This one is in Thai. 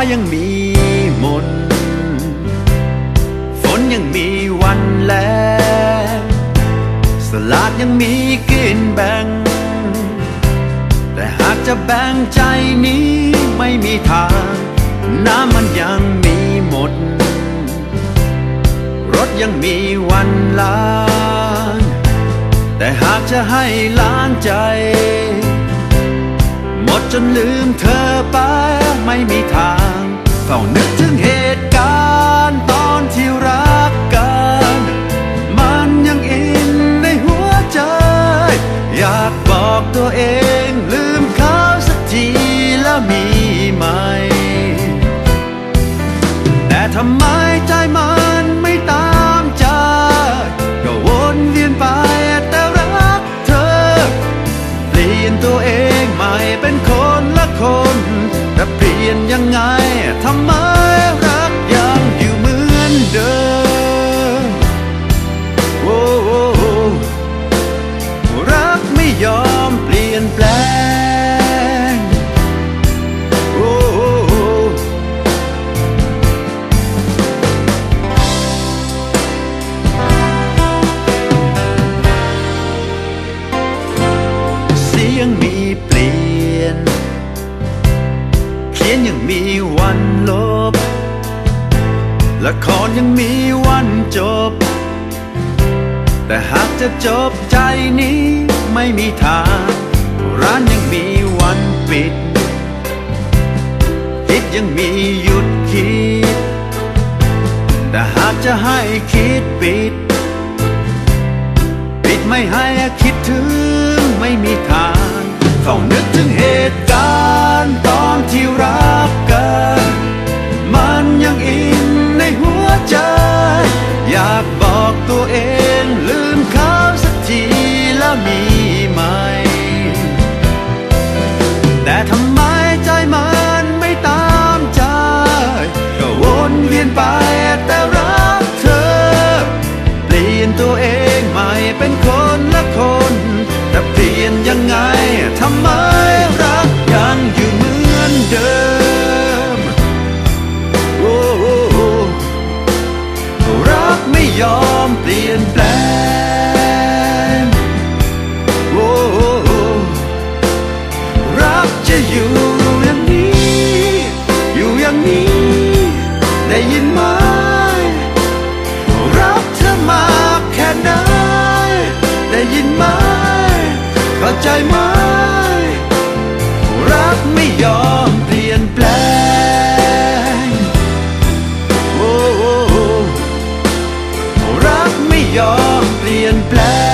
ฟ้ายังมีมน ฝนยังมีวันแลงสลากยังมีกินแบ่ง แต่หากจะแบ่งใจนี้ไม่มีทาง น้ำมันยังมีหมด รถยังมีวันล้าง แต่หากจะให้ล้างใจหมดจนลืมเธอไปไม่มีทาง ฝ้านึกถึงเหตุการณ์ตอนที่รักกัน มันยังอินในหัวใจ อยากบอกตัวเองลืมเขาสักทีแล้วมีไหม แต่ทำไมใจมัน นแปลงโอ้โอ้โอ้เสียงมีเปลี่ยน เขียนยังมีวันลบ ละครยังมีวันจบ แต่หากจะจบใจนี้ไม่มีทาง ร้านยังมีวันปิด คิดยังมีหยุดคิด แต่หากจะให้คิดปิด ปิดไม่ให้คิดถึงไม่มีทางเฝ้านึกถึงเหตุการณ์ รักไยอมเปลี่ยนแปลง